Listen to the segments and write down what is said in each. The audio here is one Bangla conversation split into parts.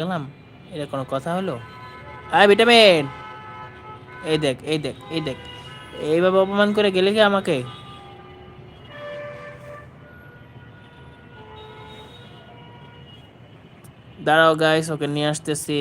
গেলাম, এটা কোনো কথা হলো? আয় ভিটামিন! এই দেখ এই দেখ এই দেখ, এইভাবে অপমান করে গেলে কি আমাকে? দাঁড়াও গাইস ওকে নিয়ে আসতেছি।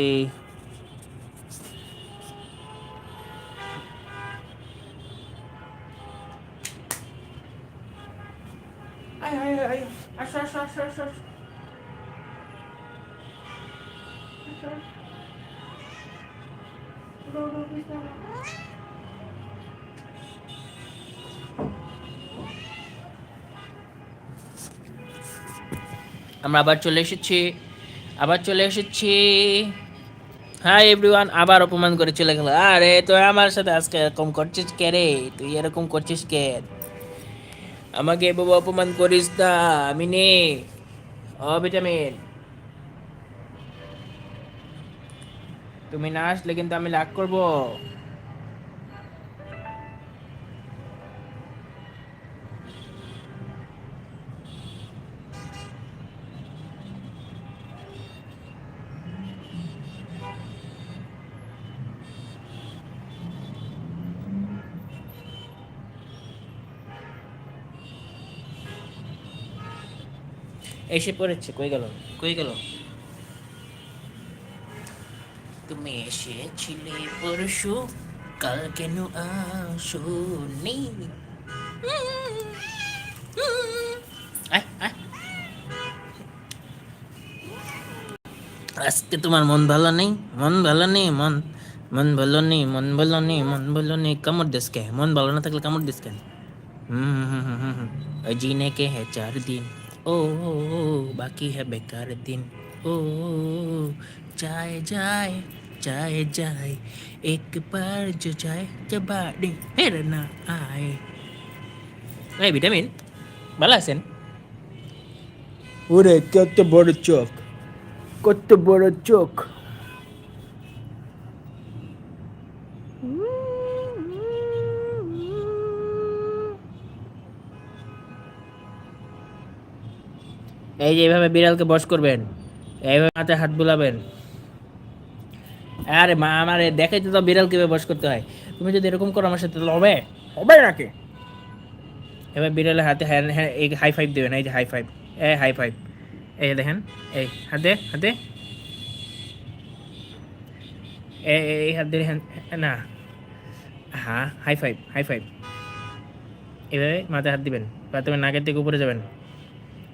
আমরা আবার চলে এসেছি, আবার চলে এসেছি। হাই এভরিওয়ান আবার অপমান করে চলে গেল। আরে তুই আমার সাথে আজকে এরকম করছিস কে রে? তুই এরকম করছিস কে? আমাকে এভাবে অপমান করিস না আমি নে ভিটামিন। তুমি না আসলে কিন্তু আমি রাগ করব। এসে পড়েছে, কই গেল? কই গেল? তুমি এসে এসেছিলে পরশু, কাল কেন আসনি? আজকে তোমার মন ভালো নেই, মন ভালো নেই, মন মন ভালো নেই, মন ভালো নেই, মন ভালো নেই, কামড় দিস কে? মন ভালো না থাকলে কামড় দিস কেন? হম হম হম জিনে কে হে চার দিন। ओ, ओ, ओ बाकी है बेकार दिन ओ, ओ, ओ जाए जाए जाए जाए एक बार जो जाए जब बाड़ी फिर ना आए এই ভিটামিন ভালো আছেন ওরে কত বড় চোখ কত বড় চোখ এই যে এইভাবে বিড়ালকে বস করবেন, এইভাবে মাথায় হাত বুলাবেন। আরে মা, আমার দেখাইতে তো বিড়াল কীভাবে বস করতে হয়। তুমি যদি এরকম করো আমার সাথে হবে? হবে নাকি? এবার বিড়ালের হাতে হ্যাঁ হ্যাঁ এই হাই ফাইভ দেবেন, এই যে হাই ফাইভ এই হাই ফাইভ এই দেখেন, এই হাতে হাতে। এই হাত দিয়ে হ্যাঁ না। হ্যাঁ হাই ফাইভ হাই ফাইভ এভাবে মাথায় হাত দিবেন, বা তুমি নাকের থেকে উপরে যাবেন।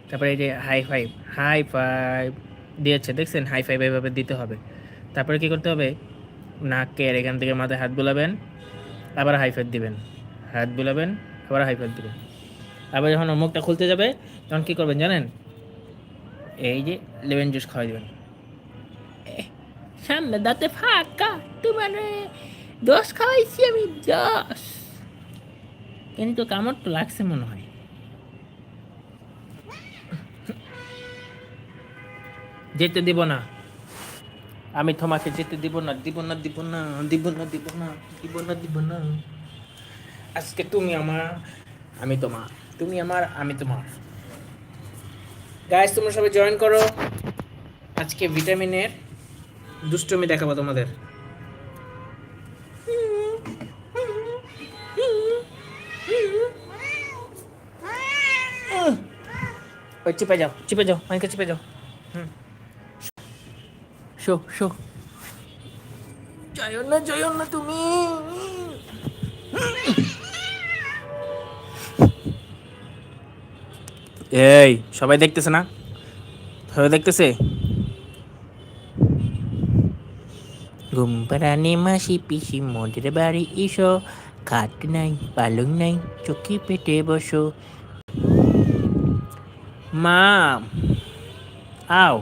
তারপরে এই যে হাই ফাইভ হাই ফাইভ দিয়েছে, দেখছেন? হাই ফাইভ এভাবে দিতে হবে। তারপরে কি করতে হবে? নাকের এখান থেকে মাথায় হাত বুলাবেন, আবার হাই ফাইভ দিবেন। হাত বুলাবেন, আবার হাই ফাইভ দিবেন। আবার যখন মুখটা খুলতে যাবে, তখন কী করবেন জানেন? এই যে লেমন জুস খাওয়াই দেবেন। সামনে দাঁতে ফাঁকা, তোমার দশ খাওয়াইছি আমি দশ কিন্তু কামড় তো লাগছে মনে হয়। যেতে দিব না। আমি তোমাকে যেতে দিব না দিব না দিব না দিব না দিব না দিব না দিব না। আজকে তুমি আমার আমি তোমার তুমি আমার আমি তোমার। গাইস তোমরা সবাই জয়েন করো। আজকে ভিটামিনের দুষ্টমি দেখাবো তোমাদের। ওই চিপে যাও চিপে যাও মাইকে চিপে যাও। শো শো। যাইও না যাইও না তুমি। এই, সবাই দেখতেছে না? সবাই দেখতেছে? ঘুম পাড়ানি মাসি, পিসি মোদের বাড়ি ইসো খাট নাই, পালং নাই চকি পেটে বসো। মা, আও।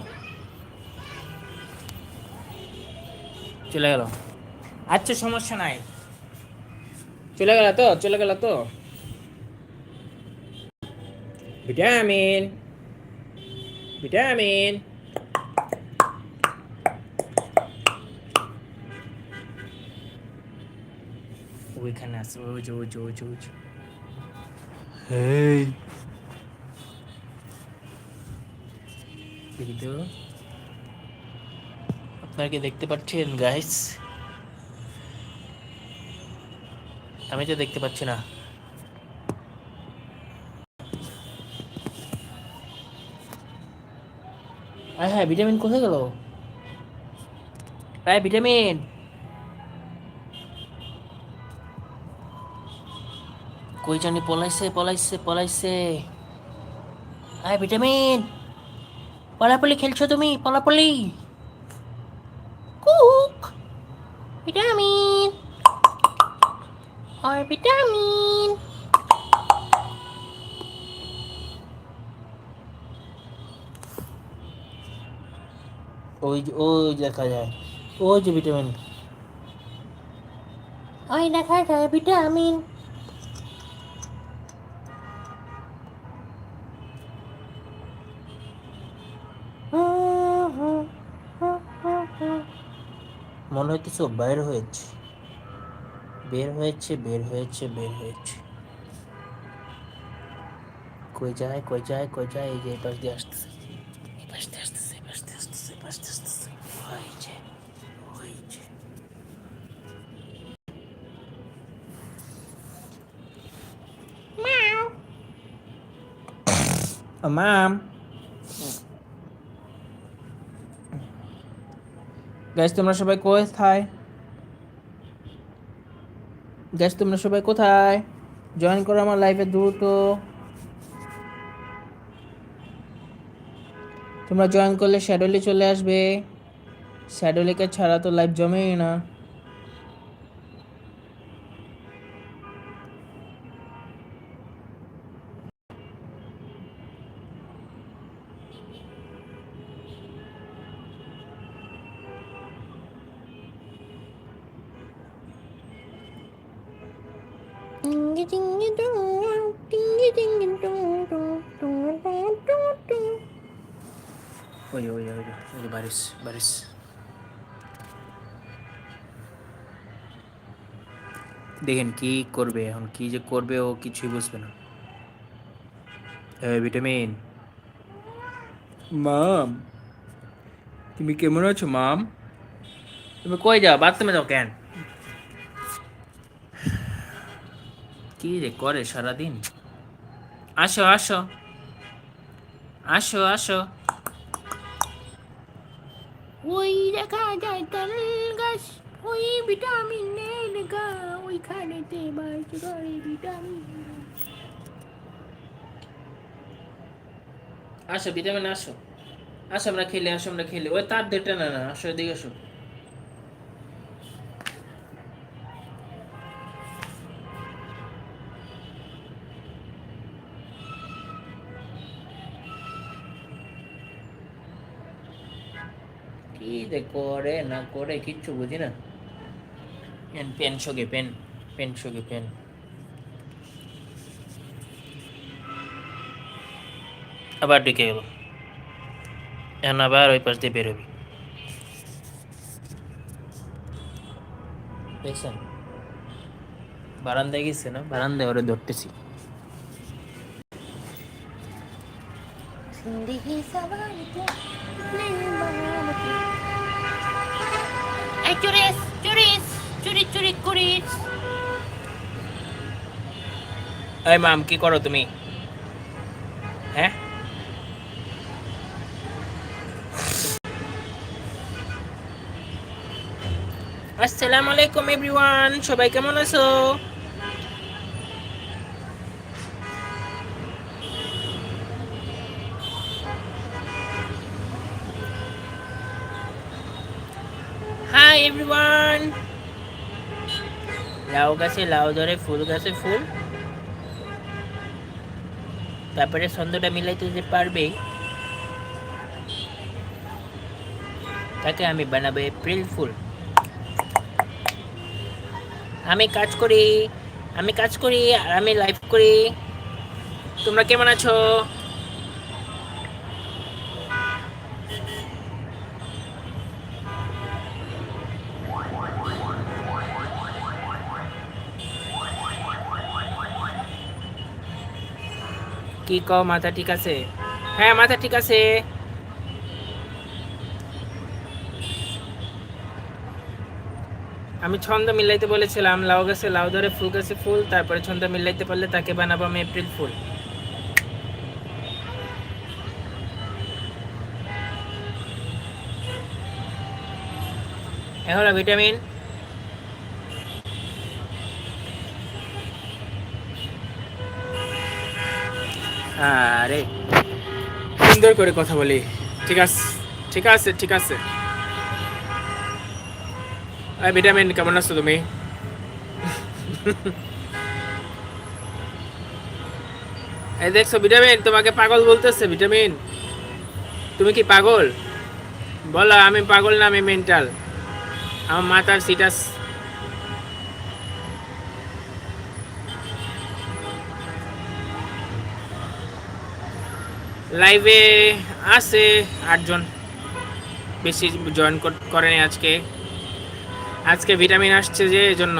চলে গেল। আচ্ছা সমস্যা নাই। চলে গেল তো চলে গেল তো। ভিটামিন। ভিটামিন। ওইখানে আছে ওই যে ওই যে ওই যে ওই যে। হেই। দেখি তো। আপনারা কি দেখতে পাচ্ছেন গাইস আমি তো দেখতে পাচ্ছি না। হ্যাঁ ভিটামিন কোথায় গেল? আয়, ভিটামিন! কই জানি, পলাইছে পলাইছে পলাইছে। আয়, ভিটামিন! পলাপলি খেলছো তুমি, পলাপলি কুক ভিটামিন আর ভিটামিন ওই যে ওই দেখা যায় ওই যে ভিটামিন ওই দেখা যায় ভিটামিন মনে হইতেছে বের হয়েছে। বের হয়েছে বের হয়েছে বের হয়েছে। কই যায় কই যায় কই যায় এই যে এই পাশ দিয়ে আসতেছে। এই পাশ দিয়ে আসতেছে এই পাশ দিয়ে আসতেছে এই পাশ দিয়ে আসতেছে। ওই যে ওই যে। মাম। গ্যাস তোমরা সবাই কোথায়? গ্যাস তোমরা সবাই কোথায়? জয়েন করো আমার লাইফে দ্রুত। তোমরা জয়েন করলে শ্যাডোলি চলে আসবে। শ্যাডোলিকে ছাড়া তো লাইফ জমেই না। দেখেন কি করবে এখন কি যে করবে ও কিছুই বুঝবে না। ভিটামিন। মাম তুমি কেমন আছো মাম? তুমি কই যাও? বাথরুমে যাও কেন? কি রে করে সারাদিন? আসো আসো। আসো আসো। ওই দেখা যায় তাল গাছ ওই ভিটামিনের গা ওইখানেতে বাস করে ভিটামিন আসো ভিটামিন আসো। আসো আমরা খেলে আসো আমরা খেলে। ওই তার দেটা না না আসো এদিকে আসো। করে না করে কিচ্ছু বুঝি না পেন পেন শোকে পেন পেন শোকে পেন আবার ঢুকে গেল এখন আবার ওই পাশ দিয়ে বেরোবি দেখছেন বারান্দায় গেছে না বারান্দায় ওরে ধরতেছি जिंदगी सवार के এই চুরিস চুরিস চুরি চুরি করিস এই মাম কি করো তুমি? হ্যাঁ? আসসালামু আলাইকুম এভরিওয়ান সবাই কেমন আছো হাই এভরিওয়ান লাউ গাছে, লাউ ধরে ফুল গাছে ফুল। তারপরে ছন্দটা মিলাইতে যে পারবে, তাকে আমি বানাবো এপ্রিল ফুল। আমি কাজ করি, আমি কাজ করি, আর আমি লাইভ করি। তোমরা কেমন আছো? কি কও, মাথা ঠিক আছে? হ্যাঁ মাথা ঠিক আছে। আমি ছন্দ মিলাইতে বলেছিলাম, লাউ গাছে লাউ ধরে ফুল গাছে ফুল, তারপরে ছন্দ মিলাইতে পারলে তাকে বানাবো আমি এপ্রিল ফুল। এ হলো ভিটামিন। আরে। সুন্দর করে কথা বলি। ঠিক আছে ঠিক আছে ঠিক আছে। ভিটামিন, কেমন আছো তুমি? এই দেখছ ভিটামিন, তোমাকে পাগল বলতেছে ভিটামিন। তুমি কি পাগল? বলো, আমি পাগল না, আমি মেন্টাল আমার মাথার সিটাস লাইভে আছে আটজন। বেশি জয়েন করেনি আজকে। আজকে ভিটামিন আসছে যে জন্য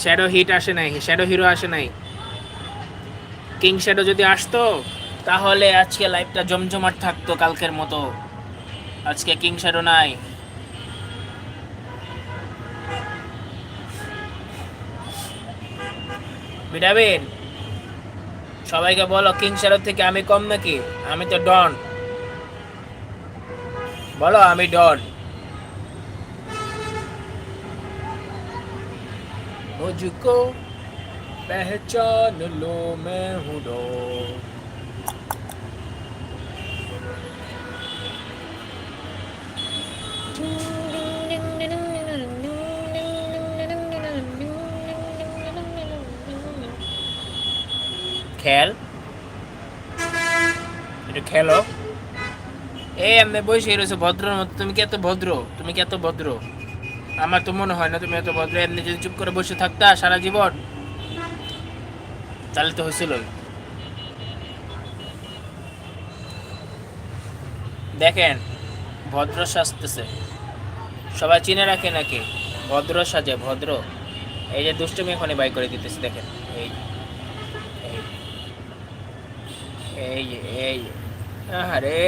শ্যাডো হিট আসে নাই শ্যাডো হিরো আসে নাই। কিং শ্যাডো যদি আসতো, তাহলে আজকে লাইভটা জমজমাট থাকতো কালকের মতো। আজকে কিং শ্যাডো নাই। ভিটামিন সবাইকে বলো কিং শ্যাডো থেকে আমি কম নাকি আমি তো ডন বলো আমি ডন मुझको पहचान लो मैं हूँ डॉन খেল। একটু খেলো। এই আমি বসে রয়েছে ভদ্রর মতো। তুমি কি এত ভদ্র? তুমি কি এত ভদ্র? আমার তো মনে হয় না তুমি এত ভদ্র। এমনি যদি চুপ করে বসে থাকতা সারা জীবন, তাহলে তো হয়েছিল দেখেন, ভদ্র সাজতেছে। সবাই চিনে রাখে নাকি? ভদ্র সাজে, ভদ্র। এই যে দুষ্টুমি এখনই বাই করে দিতেছে, দেখেন। এই এই এই। আরে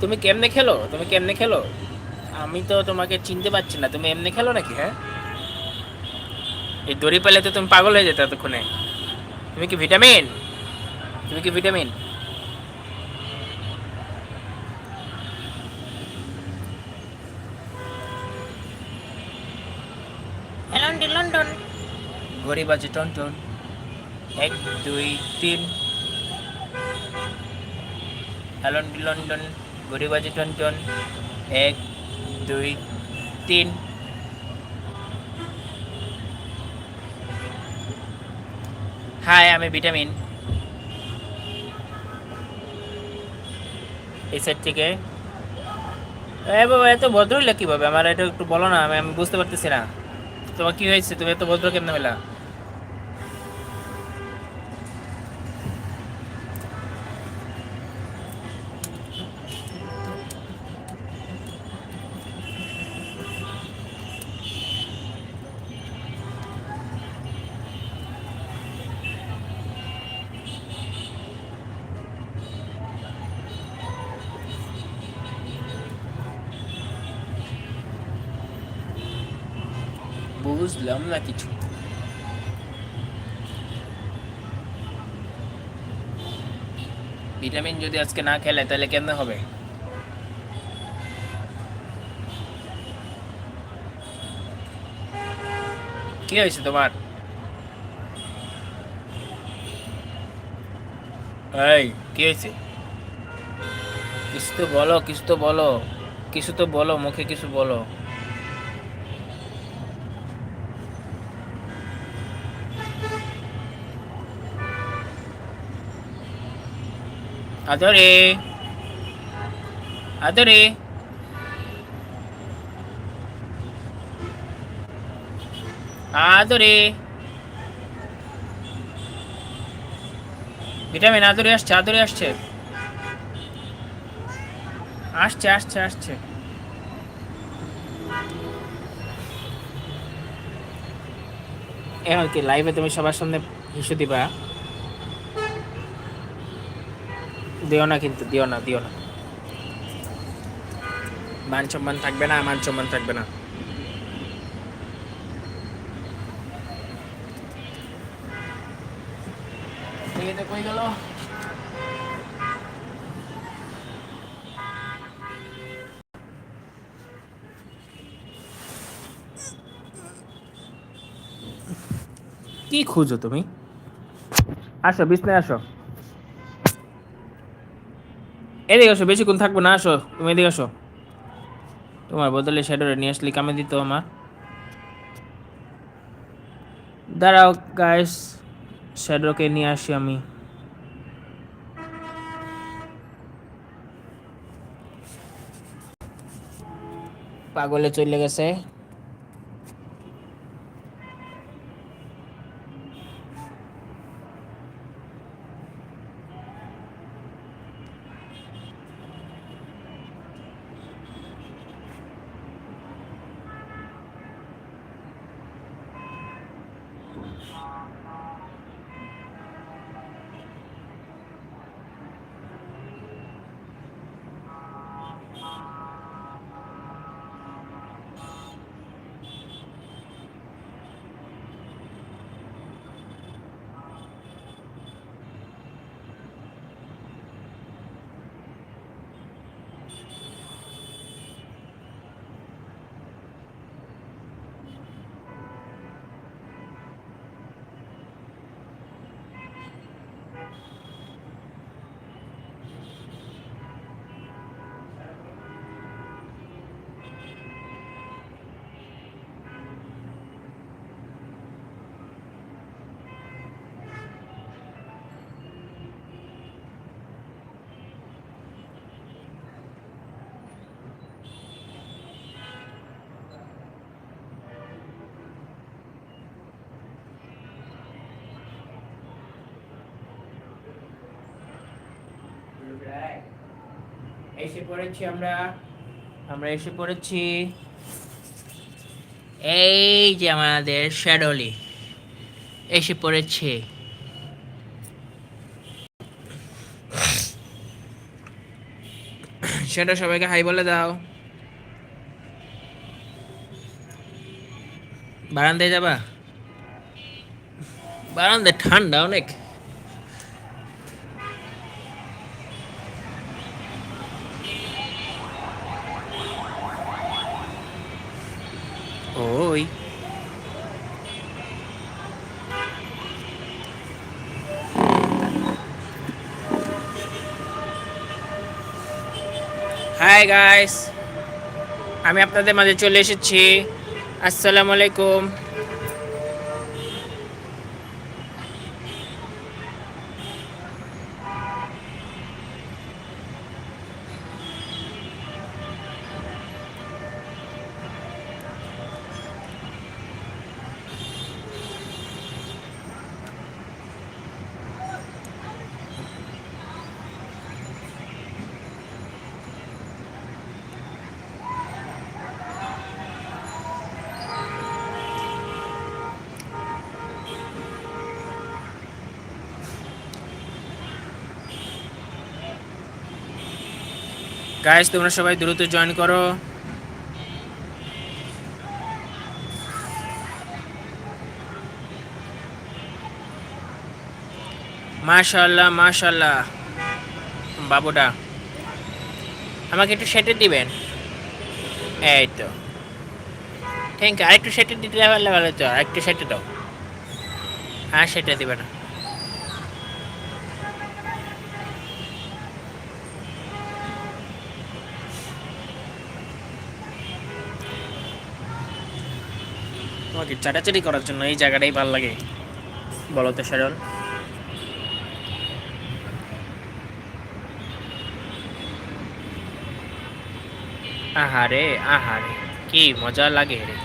তুমি কেমনে খেলো? তুমি কেমনে খেলো? আমি তো তোমাকে চিনতে পারছি না। তুমি এমনি খেলো নাকি হ্যাঁ? এই দড়ি পেলে তো তুমি পাগল হয়ে যেতে এতক্ষণে। তুমি কি ভিটামিন? তুমি কি ভিটামিন? লন্ডন ঘড়ি বাজে টন টন। এক দুই তিন। হ্যালন লন্ডন ঘড়ি বাজে টন এক দুই তিন হাই আমি ভিটামিন এই সাইড থেকে। এ বাবা, এত ভদ্র হইলে কীভাবে? আমার এটা একটু বলো না আমি বুঝতে পারতেছি না। তোমার কি হয়েছে? তুমি এত ভদ্র কেমনে হইলা? বুঝলাম না কিছু। ভিটামিন যদি আজকে না খেলে, তাহলে কেমন হবে? কি হয়েছে তোমার? এই, কি হয়েছে? কিছু তো বলো, কিছু তো বলো। কিছু তো বলো, মুখে কিছু বলো। আদরে। আদরে। আদরে। ভিটামিন আদরে আসছে আদরে আসছে। আসছে আসছে আসছে। এখন কি লাইভে তুমি সবার সামনে হিসু দিবা? দিও না কিন্তু, দিও না দিও না। মান সম্মান থাকবে না, মান সম্মান থাকবে না। কি খুঁজো তুমি? আসো, বিছনায় আসো। এদিকে আসো বেশিক্ষণ থাকব না, আসো। তুমি এদিকে আসো। তোমার বদলে শ্যাডোরে নিয়ে আসলে, কামে দিত আমার। দাঁড়াও গাইস শ্যাডোকে নিয়ে আসি আমি। পাগলে চলে গেছে। এসে পড়েছি আমরা। আমরা এসে পড়েছি এই যে আমাদের শ্যাডলি। এসে পড়েছে। সেটা সবাইকে হাই বলে দাও। বারান্দায় যাবা? বারান্দায় ঠান্ডা অনেক ওই হাই গাইস আমি আপনাদের মাঝে চলে এসেছি। আসসালামু আলাইকুম। গাইস তোমরা সবাই দ্রুত জয়েন করো। মাশাল্লাহ মাশাল্লাহ বাবুটা আমাকে একটু সেটে দিবেন? এই তো। থ্যাংক ইউ আরেকটু সেটে দিতে পারলে ভালো তো আরেকটু সেটে দাও। হ্যাঁ সেটা দিবে না। তোমাকে চাটাচাটি করার জন্য এই জায়গাটাই ভালো লাগে। বলো তো সরল আহারে আহারে, কি মজা লাগে রে।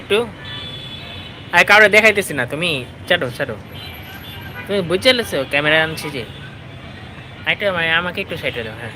একটু আর কাউরে দেখাইতেছি না, তুমি চাটো চাটো তুমি লেছো, ক্যামেরা আনছি যে। একটু মানে আমাকে একটু সাইডে দাও হ্যাঁ।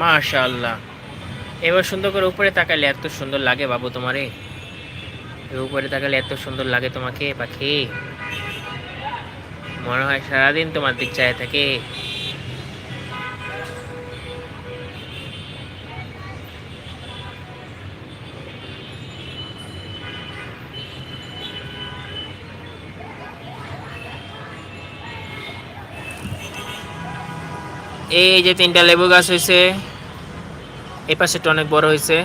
মাশাআল্লাহ। এবার সুন্দর করে উপরে তাকালে এত সুন্দর লাগে বাবু তোমারে। উপরে তাকালে এত সুন্দর লাগে তোমাকে, পাখি। মনে হয় সারাদিন তোমার দিক চায় থাকে। এই যে তিনটা লেবু গাছ হয়েছে এই পাশেটা অনেক বড় হয়েছে।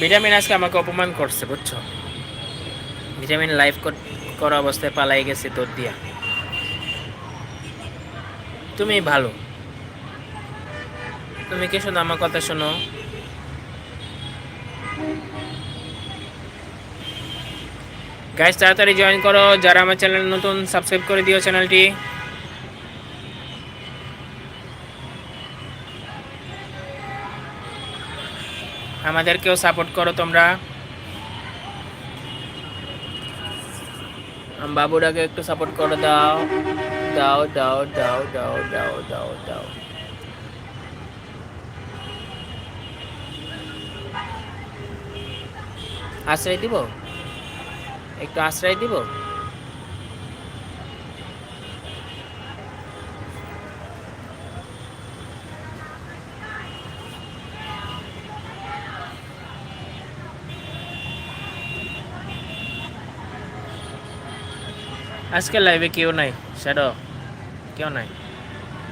ভিটামিন আজকে আমাকে অপমান করছে, বুঝছ? ভিটামিন লাইভ করা অবস্থায় পালাই গেছে তোর দিয়া। তুমি ভালো। তুমি কি শোনো আমার কথা শোনো? গাইস তাড়াতাড়ি জয়েন করো। যারা আমার চ্যানেল নতুন সাবস্ক্রাইব করে দিও চ্যানেলটি আমাদেরকেও সাপোর্ট করো তোমরা। আম বাবুরাকে একটু সাপোর্ট করে, দাও। দাও দাও দাও দাও দাও দাও দাও। আশ্রয় দিব? একটু আশ্রয় দিব? আজকে লাইভে কেউ নাই শ্যাডো কেউ নাই।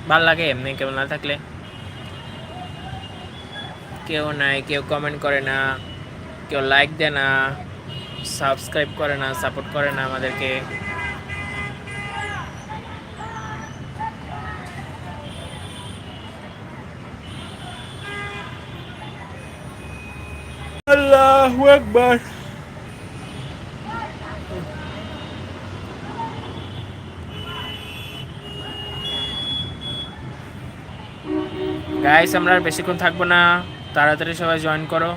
ভালো লাগে এমনি কেউ না থাকলে। কেউ নাই, কেউ কমেন্ট করে না, কেউ লাইক দেয় না। সাবস্ক্রাইব করে না সাপোর্ট করে না আমাদেরকে। আল্লাহু আকবার। গাইস আমরা আর বেশিক্ষণ থাকব না। তাড়াতাড়ি সবাই জয়েন করো।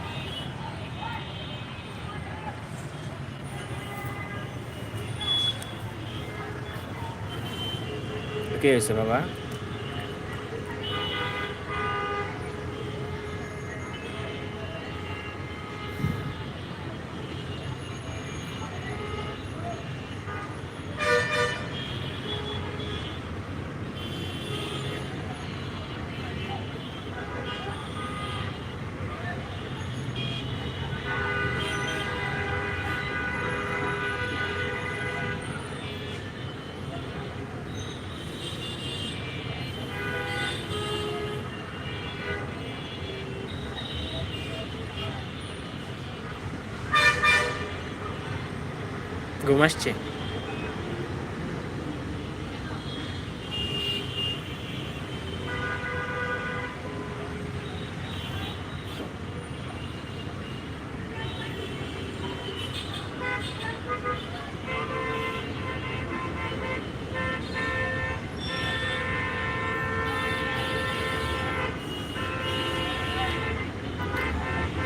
কি হয়েছে বাবা? ঘুম আসছে।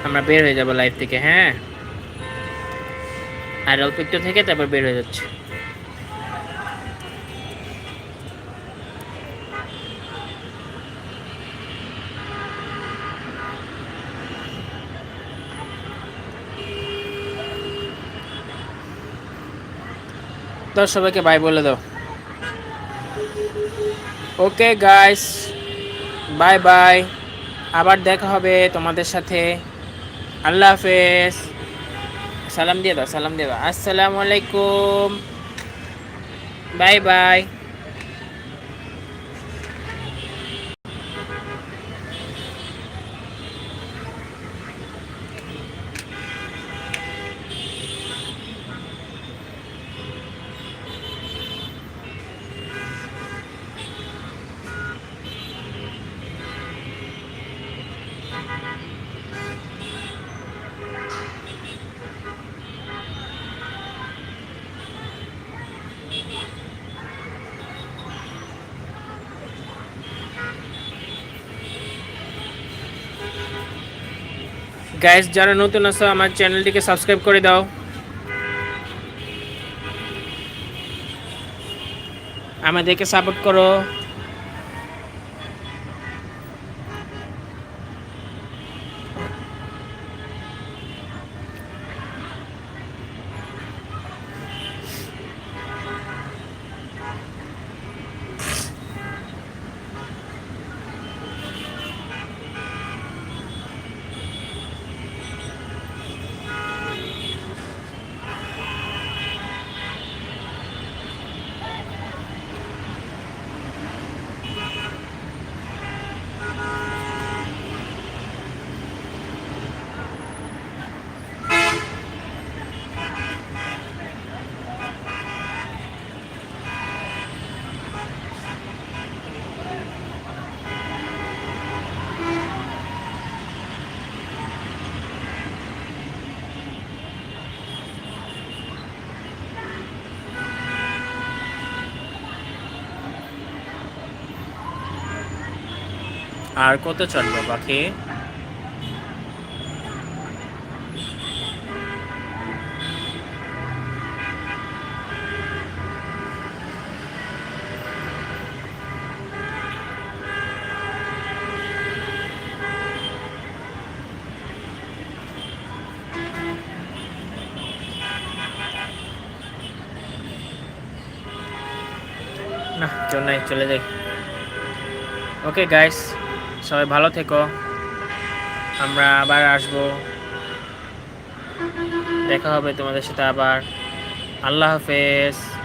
আমরা বের হয়ে যাব লাইফ থেকে হ্যাঁ? আর অল্প একটু থেকে তারপর বের হয়ে যাচ্ছে। তো সবাইকে বাই বলে দাও। ওকে গাইস বাই বাই আবার দেখা হবে তোমাদের সাথে। আল্লাহ হাফেজ। সালাম দিয়ে দাও সালাম দিয়ে দাও আসসালামু আলাইকুম বাই বাই গ্যাস যারা নতুন আছো আমার চ্যানেলটিকে সাবস্ক্রাইব করে দাও। আমাদেরকে সাপোর্ট করো। আর কত চলবে বাকি? না কেউ নাই চলে যাই। ওকে গাইস সবাই ভালো থেকো। আমরা আবার আসব। দেখা হবে তোমাদের সাথে আবার। আল্লাহ হাফেজ।